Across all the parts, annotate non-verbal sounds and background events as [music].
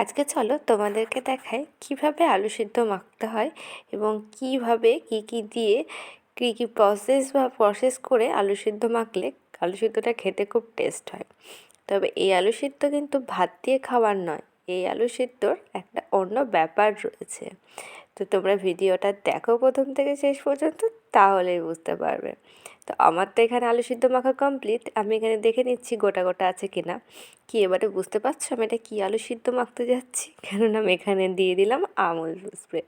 আজকে চলো তোমাদেরকে দেখাই কীভাবে আলু সিদ্ধ মাখতে হয় এবং কীভাবে কি কি দিয়ে কী কী প্রসেস বা প্রসেস করে আলু সিদ্ধ মাখলে আলু সিদ্ধটা খেতে খুব টেস্ট হয়। তবে এই আলু সিদ্ধ কিন্তু ভাত দিয়ে খাওয়ার নয়, এই আলু সিদ্ধর একটা অন্য ব্যাপার রয়েছে। তো তোমরা ভিডিওটা দেখো প্রথম থেকে শেষ পর্যন্ত, তাহলেই বুঝতে পারবে। তো আমার তো এখানে আলু সিদ্ধ মাখা কমপ্লিট আমি এখানে দেখে নিচ্ছি গোটা গোটা আছে কি না কি এবারে বুঝতে পারছ আমি এটা কী আলু সিদ্ধ মাখতে যাচ্ছি? [laughs] কেননা আমি এখানে দিয়ে দিলাম আমুল স্প্রে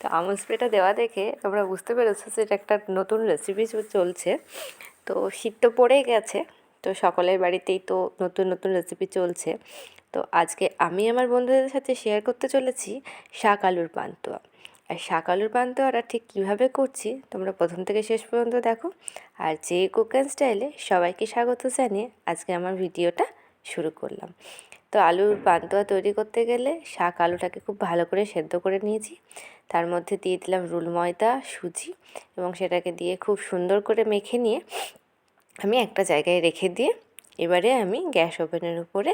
তো আমুল স্প্রেটা দেওয়া দেখে তোমরা বুঝতে পেরেছ যে এটা একটা নতুন রেসিপি চলছে। তো শীত তো পড়েই গেছে, তো সকলের বাড়িতেই তো নতুন নতুন রেসিপি চলছে। তো আজকে আমি আমার বন্ধুদের সাথে শেয়ার করতে চলেছি শাক আলুর পান্তুয়া। আর শাক আলুর পান্তুয়াটা ঠিক কীভাবে করছি, তোমরা প্রথম থেকে শেষ পর্যন্ত দেখো। আর যে কুক স্টাইলে সবাইকে স্বাগত জানিয়ে আজকে আমার ভিডিওটা শুরু করলাম। তো আলুর পান্তুয়া তৈরি করতে গেলে শাক আলুটাকে খুব ভালো করে সেদ্ধ করে নিয়েছি। তার মধ্যে দিয়ে দিলাম রুল ময়দা, সুজি এবং সেটাকে দিয়ে খুব সুন্দর করে মেখে নিয়ে আমি একটা জায়গায় রেখে দিয়ে এবারে আমি গ্যাস ওভেনের উপরে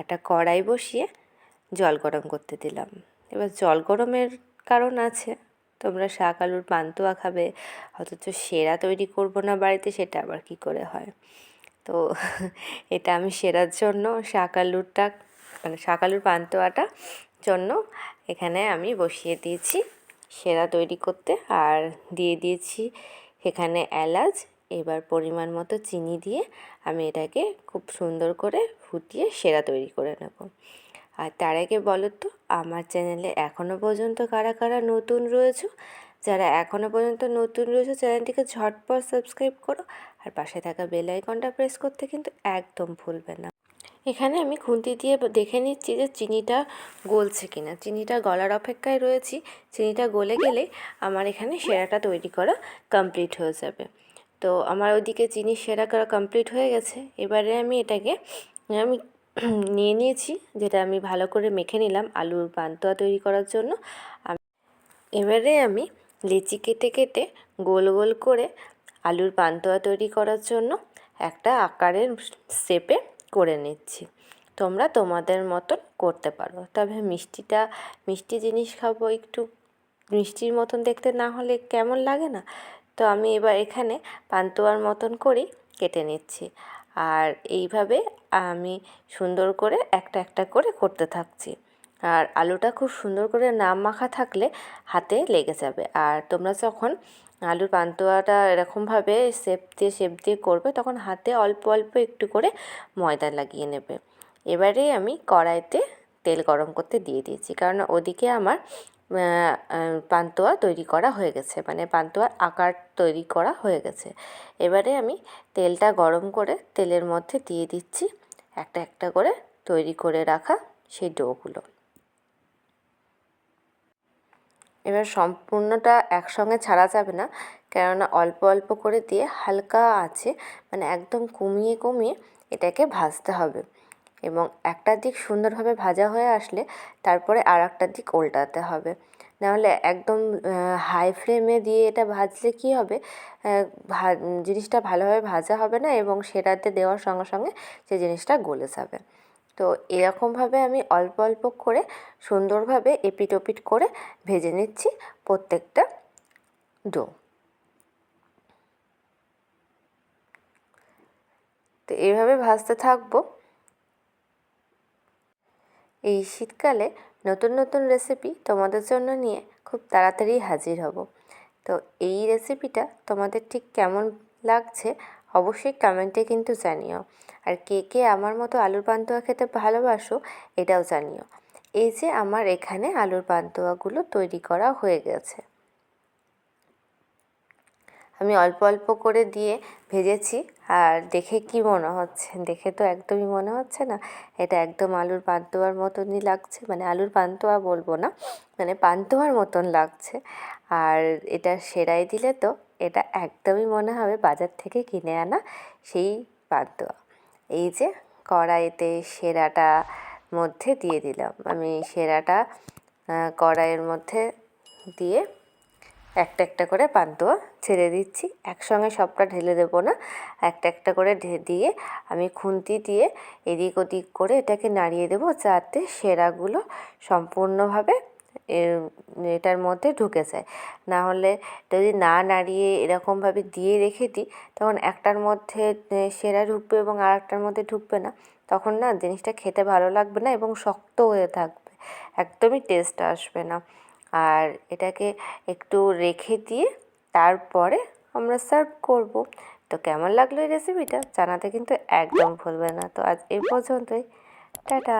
একটা কড়াই বসিয়ে জল গরম করতে দিলাম। এবার জল গরমের কারণ আছে। তোমরা শাক আলুর পান্তুয়া খাবে, অথচ সেরা তৈরি করব না বাড়িতে, সেটা আবার কি করে হয়? তো [laughs] এটা আমি সেরার জন্য শাক আলুরটা মানে শাক আলুর পান্তুয়াটা জন্য এখানে আমি বসিয়ে দিয়েছি সেরা তৈরি করতে। আর দিয়ে দিয়েছি এখানে এলাচ, এবার পরিমাণ মতো চিনি দিয়ে আমি এটাকে খুব সুন্দর করে ফুটিয়ে সেরা তৈরি করে নেব। আর তার আগে বলো তো আমার চ্যানেলে এখনও পর্যন্ত কারা কারা নতুন রয়েছে, যারা এখনও পর্যন্ত নতুন রয়েছে, চ্যানেলটিকে ঝটপট সাবস্ক্রাইব করো আর পাশে থাকা বেল আইকনটা প্রেস করতে কিন্তু একদম ভুলবে না। এখানে আমি খুন্তি দিয়ে দেখে নিচ্ছি যে চিনিটা গলছে কিনা। চিনিটা গলার অপেক্ষায় রয়েছি। চিনিটা গলে গেলে আমার এখানে সেরাটা তৈরি করা কমপ্লিট হয়ে যাবে। তো আমার ওইদিকে চিনি সেরা করা কমপ্লিট হয়ে গেছে। এবারে আমি এটাকে, আমি নিয়ে নিয়েছি, যেটা আমি ভালো করে মেখে নিলাম আলুর পান্তুয়া তৈরি করার জন্য। এবারে আমি লিচি কেটে কেটে গোল গোল করে আলুর পান্তুয়া তৈরি করার জন্য একটা আকারের শেপে করে নিচ্ছি। তোমরা তোমাদের মতন করতে পারো। তবে মিষ্টিটা, মিষ্টি জিনিস খাব একটু মিষ্টির মতন দেখতে না হলে কেমন লাগে না? তো আমি এবার এখানে পান্তুয়ার মতন করেই কেটে নিচ্ছি। আর এইভাবে আমি সুন্দর করে একটা একটা করে করতে থাকছি। আর আলুটা খুব সুন্দর করে নাম মাখা থাকলে হাতে লেগে যাবে। আর তোমরা যখন আলুর পান্তুয়াটা এরকমভাবে শেপ দিয়ে শেপ দিয়ে করবে, তখন হাতে অল্প অল্প একটু করে ময়দা লাগিয়ে নেবে। এবারে আমি কড়াইতে তেল গরম করতে দিয়ে দিয়েছি। কারণ ওদিকে আমার পান্তুয়া তৈরি করা হয়ে গেছে। মানে পান্তুয়ার আকার তৈরি করা হয়ে গেছে। এবারে আমি তেলটা গরম করে তেলের মধ্যে দিয়ে দিচ্ছি। একটা একটা করে তৈরি করে রাখা সেই ডোগুলো। এবার সম্পূর্ণটা একসঙ্গে ছাড়া যাবে না। কেননা অল্প অল্প করে দিয়ে হালকা আছে। মানে একদম কমিয়ে কমিয়ে এটাকে ভাজতে হবে। এবং একটা দিক সুন্দরভাবে ভাজা হয়ে আসলে তারপরে আর একটা দিক উল্টাতে হবে। নাহলে একদম হাই ফ্লেমে দিয়ে এটা ভাজলে কী হবে? জিনিসটা ভালোভাবে ভাজা হবে না এবং সেটাতে দেওয়ার সঙ্গে সঙ্গে সে জিনিসটা গলে যাবে। তো এরকমভাবে আমি অল্প অল্প করে সুন্দরভাবে এপিট ওপিট করে ভেজে নিচ্ছি প্রত্যেকটা ডো তো এইভাবে ভাজতে থাকব। এই শীতকালে নতুন নতুন রেসিপি তোমাদের জন্য নিয়ে খুব তাড়াতাড়ি হাজির হব। তো এই রেসিপিটা তোমাদের ঠিক কেমন লাগছে অবশ্যই কমেন্টে কিন্তু জানিও। আর কে কে আমার মতো আলুর পান্তুয়া খেতে ভালোবাসো এটাও জানিও। এই যে আমার এখানে আলুর পান্তুয়াগুলো তৈরি করা হয়ে গেছে। আমি অল্প অল্প করে দিয়ে ভেজেছি। আর দেখে কি মনে হচ্ছে? দেখে তো একদমই মনে হচ্ছে না। এটা একদম আলুর পান্তুয়ার মতনই লাগছে। মানে আলুর পান্তুয়া বলব না মানে পান্তুয়ার মতন লাগছে। আর এটা সেরাই দিলে তো এটা একদমই মনে হবে বাজার থেকে কিনে আনা সেই পান্তুয়া। এই যে কড়াইতে সেরাটা মধ্যে দিয়ে দিলাম। আমি সেরাটা কড়াইয়ের মধ্যে দিয়ে একটা একটা করে পান্তুয়া ছেড়ে দিচ্ছি। একসঙ্গে সবটা ঢেলে দেবো না। একটা একটা করে ঢে, দিয়ে আমি খুন্তি দিয়ে এদিক ওদিক করে এটাকে নাড়িয়ে দেবো যাতে সেরাগুলো সম্পূর্ণভাবে এটার মধ্যে ঢুকে যায়। না হলে যদি না নাড়িয়ে এরকমভাবে দিয়ে রেখে দিই, তখন একটার মধ্যে সেরা ঢুকবে এবং আর একটার মধ্যে ঢুকবে না। তখন না জিনিসটা খেতে ভালো লাগবে না এবং শক্ত হয়ে থাকবে। একদমই টেস্ট আসবে না। আর এটাকে একটু রেখে দিয়ে তারপরে আমরা সার্ভ করব। তো কেমন লাগল এই রেসিপিটা জানাতে কিন্তু একদম ভুলবে না। তো আজ এই পর্যন্তই। টাটা।